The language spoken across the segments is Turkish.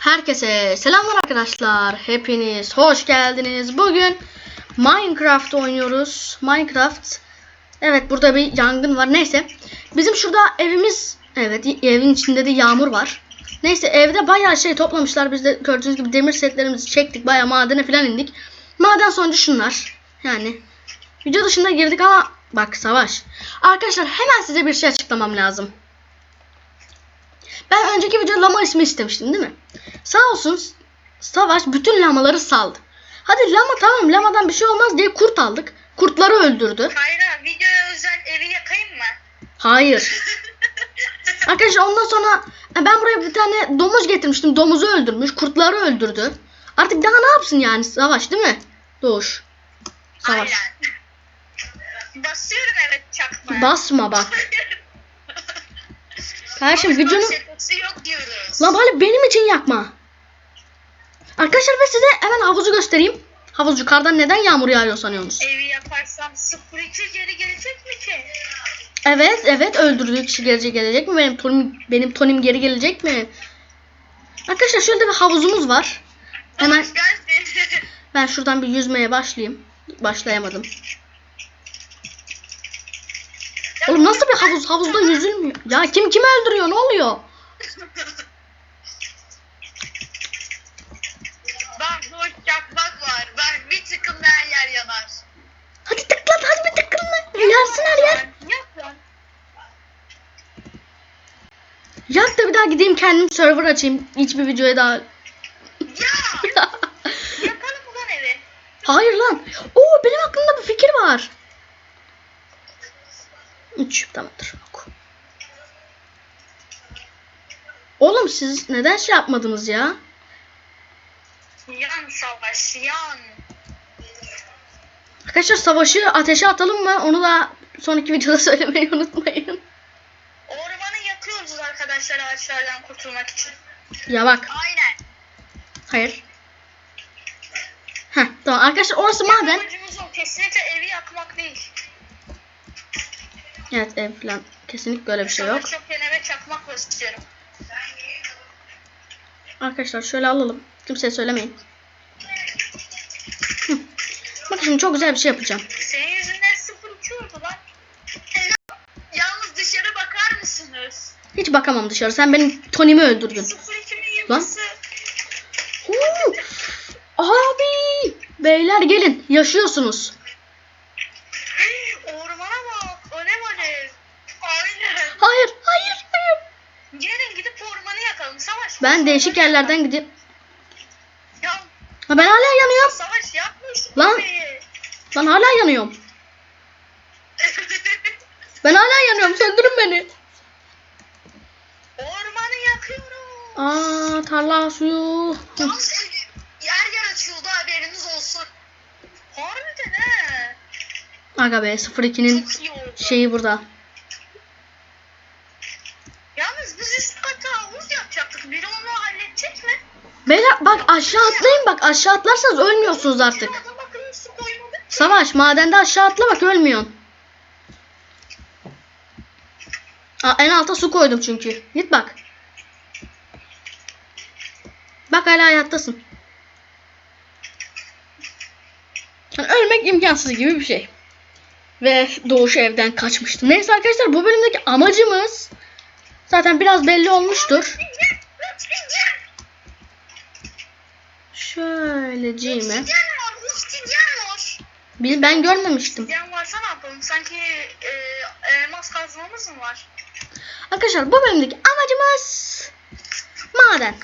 Herkese selamlar arkadaşlar. Hepiniz hoş geldiniz. Bugün Minecraft oynuyoruz. Minecraft. Evet burada bir yangın var. Neyse. Bizim şurada evimiz evet evin içinde de yağmur var. Neyse evde bayağı şey toplamışlar. Biz de gördüğünüz gibi demir setlerimizi çektik. Bayağı madene falan indik. Maden sonucu şunlar. Yani video dışında girdik ama bak savaş. Arkadaşlar hemen size bir şey açıklamam lazım. Ben önceki videoda lama ismi istemiştim değil mi? Sağ olsun Savaş bütün lamaları saldı. Hadi lama tamam lamadan bir şey olmaz diye kurt aldık. Kurtları öldürdü. Kayra videoya özel evi yakayım mı? Hayır. Arkadaşlar ondan sonra e, ben buraya bir tane domuz getirmiştim. Domuzu öldürmüş. Kurtları öldürdü. Artık daha ne yapsın yani Savaş değil mi? Doğuş. Savaş. Aynen. Basıyorum evet çakma. Basma bak. Kardeşim. Şakası yok diyoruz. Lan bari benim için yapma. Arkadaşlar ben size hemen havuzu göstereyim. Havuz yukarıdan neden yağmur yağıyor sanıyorsunuz? Evi yaparsam 02 geri gelecek mi ki? Evet evet öldürdüğü kişi gelecek gelecek mi? Benim tonim, benim tonim geri gelecek mi? Arkadaşlar şöyle bir havuzumuz var. Hemen ben şuradan bir yüzmeye başlayayım. Başlayamadım. Oğlum nasıl bir havuz? Havuzda yüzülmüyor. Ya kim kimi öldürüyor? Ne oluyor? Bak bu çakmak var. Bak bir tıkım her yer yanar. Hadi tıklat hadi bir tıklatma. Yansın her yer. Yap lan. Yak da bir daha gideyim kendim server açayım. Hiçbir videoya daha. Ya! Yakalım ulan evi. Hayır lan. Oo benim aklımda bir fikir var. 3 tamamdır. Oku. Oğlum siz neden şey yapmadınız ya? Yan savaş yan. Arkadaşlar savaşı ateşe atalım mı? Onu da sonraki videoda söylemeyi unutmayın. Ormanı yakıyoruz arkadaşlar ağaçlardan kurtulmak için. Ya bak. Aynen. Hayır. Heh tamam arkadaşlar orası maden. Amacımız o. Kesinlikle evi yakmak değil. Evet ev falan. Kesinlikle öyle bir şey yok. çok eve çakmak basıyorum. Arkadaşlar şöyle alalım. Kimseye söylemeyin. Hı. Bakın şimdi çok güzel bir şey yapacağım. Senin yüzünden sıfır uçuyordu lan. Yalnız dışarı bakar mısınız? Hiç bakamam dışarı. Sen benim Tony'mi öldürdün. Huu! Abi! Beyler gelin. Yaşıyorsunuz. Ormana bak. Alev alev. Aynen. Hayır, hayır, hayır. Gelin gidip ormanı yakalım. Savaş. Ben değişik yerlerden gidip... Ya Ha, ben hala yanıyorum. savaş yapmıyorsun. Lan. burayı. Ben hala yanıyorum. Ben hala yanıyorum. Söndürün beni. Ormanı yakıyorum. Aa, tarla suyu. Ev- yer yer açıldı haberiniz olsun. Harbiden he. Aga be 02'nin Çok iyi oldu. şeyi burada. Yalnız biz üst kata havuz yapacaktık. Biri onu halledecek mi? Beyler bak aşağı atlayın bak. Aşağı atlarsanız ölmüyorsunuz artık. Su koymadık. Savaş madende aşağı atla bak ölmüyorsun. Aa, en alta su koydum çünkü. Git bak. Bak hala hayattasın. Yani ölmek imkansız gibi bir şey. Ve Doğuş evden kaçmıştı. Neyse arkadaşlar bu bölümdeki amacımız zaten biraz belli olmuştur. Şöyle var. Bil ben görmemiştim. Obsidyen varsa ne yapalım? Sanki e, elmas kazmamız mı var? Arkadaşlar bu bölümdeki amacımız maden.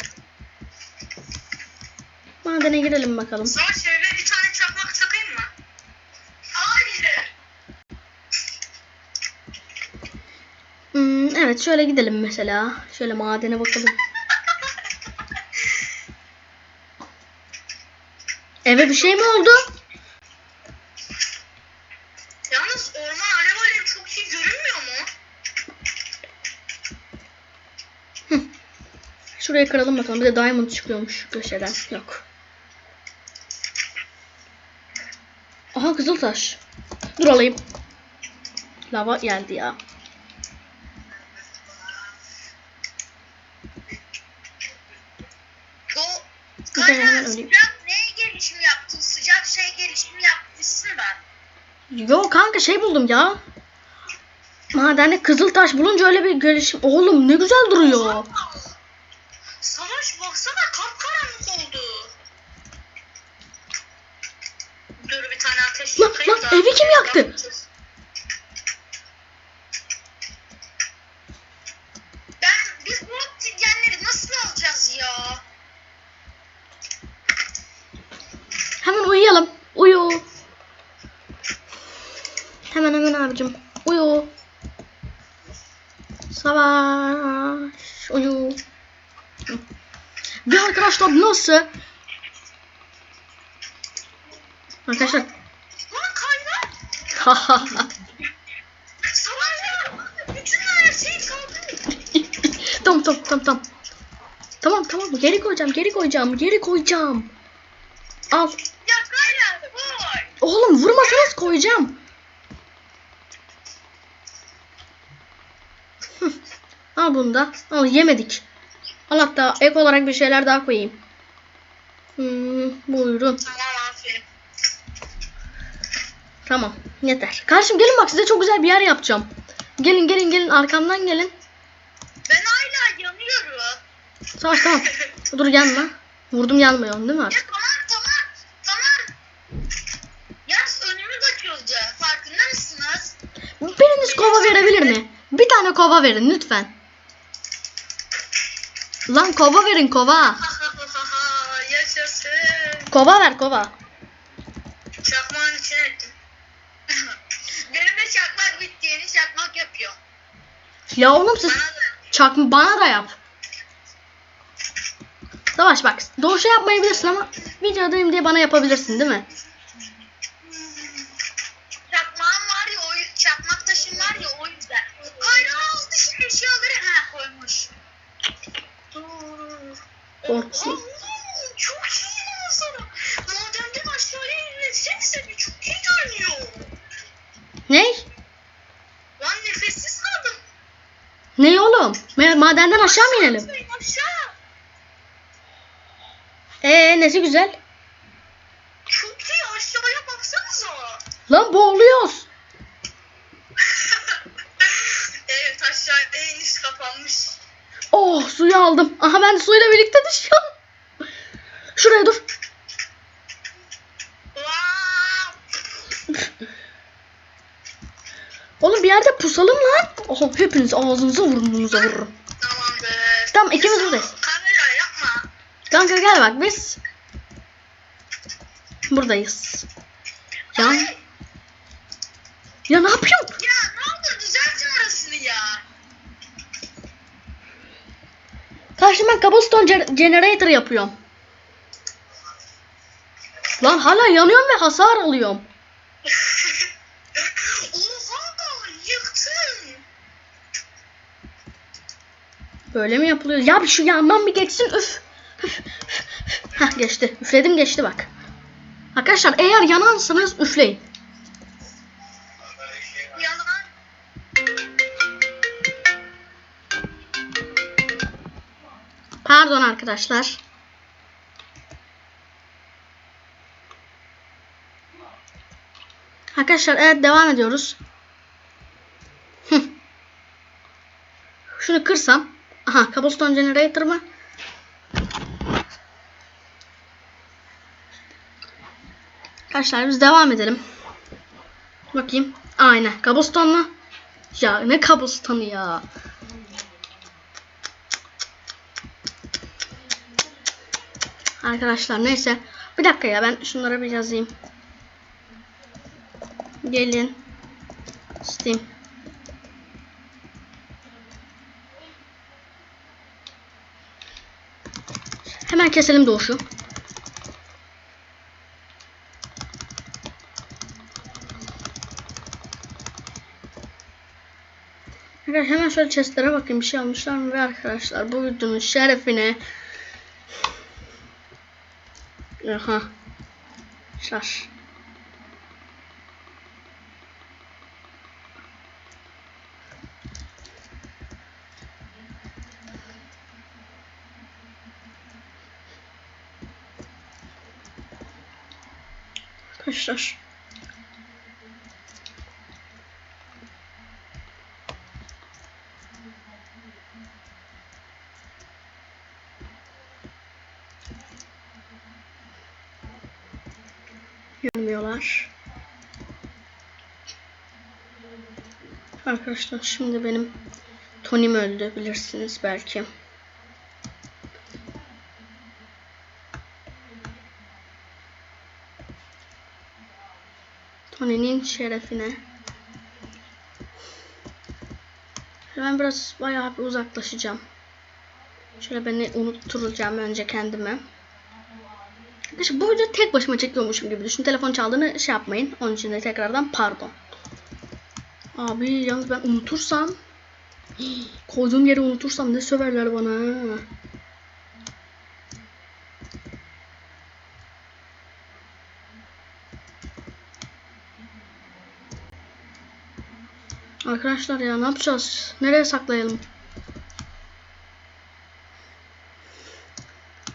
Madene girelim bakalım. Eve bir tane çakmak takayım mı? Hayır. Hmm, evet şöyle gidelim mesela. Şöyle madene bakalım. Eve bir şey mi oldu? Yalnız orman alev alev çok iyi görünmüyor mu? Şurayı kıralım bakalım. Bir de diamond çıkıyormuş köşeden. Yok. Aha kızıltaş. Dur alayım. Lava geldi ya. Yo kanka şey buldum ya. Madende kızıl taş bulunca öyle bir gelişim. Oğlum ne güzel duruyor. Savaş baksana kapkaranlık oldu. Dur bir tane ateş Lan, yakayım lan, da- evi kim yaktı? Abicim. Uyu. Savaş. Uyu. Bir arkadaşlar nasıl? Arkadaşlar. Lan kaldı. tamam tamam tamam tamam. Tamam tamam geri koyacağım geri koyacağım geri koyacağım. Al. Ya. Oğlum vurmasanız koyacağım. Al bunu da. Al yemedik. Al hatta ek olarak bir şeyler daha koyayım. Hmm, buyurun. Tamam. Tamam. Yeter. Kardeşim gelin bak size çok güzel bir yer yapacağım. Gelin gelin gelin arkamdan gelin. Ben hala yanıyorum. Savaş tamam. Dur gelme. Vurdum gelmiyorsun değil mi Ya artık? tamam tamam tamam. Yalnız önümüz açıldı. Farkında mısınız? Biriniz kova verebilir mi? Bir tane kova verin lütfen. Lan kova verin kova. Yaşasın. Kova ver kova. Çakmağın içine ettim. Benim de çakmak bitti. Yeni çakmak yapıyor. Ya oğlum siz Bana da. çak bana da yap. Savaş bak doğuşa yapmayabilirsin ama videodayım diye bana yapabilirsin değil mi? Madenden aşağı mı inelim? Aşağı. Ee nesi güzel? Çok iyi aşağıya baksanıza. Lan boğuluyoruz. evet aşağıya iniş kapanmış. Oh suyu aldım. Aha ben de suyla birlikte düşüyorum. Şuraya dur. Pusalım lan. Oha hepiniz ağzınıza burnunuza vururum. Tamamdır. Tamam, ikimiz buradayız. Kamera yapma. Kanka gel bak biz buradayız. Ya, Ay, ya ne yapıyorsun? ya ne olur düzeltin orasını ya. Karşıma ger- generator yapıyorum. Lan hala yanıyorum ve hasar alıyorum. Böyle mi yapılıyor? Ya bir şu yandan bir geçsin üf. Üf, geçti. Üfledim geçti bak. Arkadaşlar eğer yanarsanız üfleyin. Pardon arkadaşlar. Arkadaşlar evet devam ediyoruz. Şunu kırsam. Aha cobblestone generator mı? Arkadaşlar biz devam edelim. Bakayım. Aynen. Cobblestone mu? Ya ne cobblestone'u ya. Arkadaşlar neyse. Bir dakika ya ben şunlara bir yazayım. Gelin. Steam. Hemen keselim doğuşu. Arkadaşlar hemen şöyle chestlere bakayım bir şey almışlar mı ve arkadaşlar bu videonun şerefine Aha. Şaş. Arkadaşlar. Görmüyorlar. Arkadaşlar şimdi benim Tony'm öldü bilirsiniz belki. Tony'nin şerefine. Ben biraz bayağı bir uzaklaşacağım. Şöyle beni unutturacağım önce kendime. Arkadaşlar bu videoyu tek başıma çekiyormuşum gibi düşün. Telefon çaldığını şey yapmayın. Onun için de tekrardan pardon. Abi yalnız ben unutursam koyduğum yeri unutursam ne söverler bana. Arkadaşlar ya ne yapacağız? Nereye saklayalım?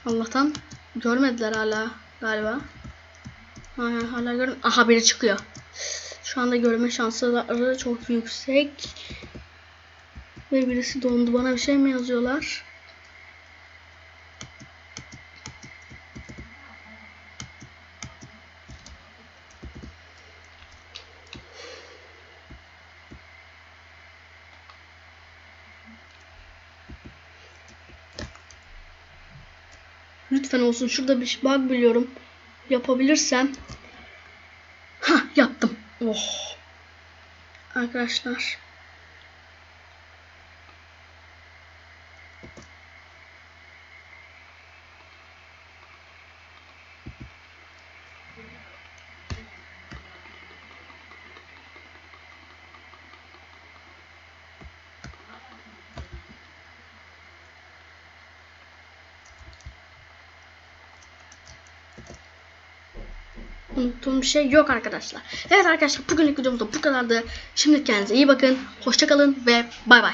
Allah'tan görmediler hala galiba. Hala, hala görün. Aha biri çıkıyor. Şu anda görme şansları çok yüksek. Ve birisi dondu. Bana bir şey mi yazıyorlar? Lütfen olsun. Şurada bir bug biliyorum. Yapabilirsem. Ha yaptım. Oh. Arkadaşlar. Unuttuğum bir şey yok arkadaşlar. Evet arkadaşlar bugünlük videomuz da bu kadardı. Şimdi kendinize iyi bakın. Hoşçakalın ve bay bay.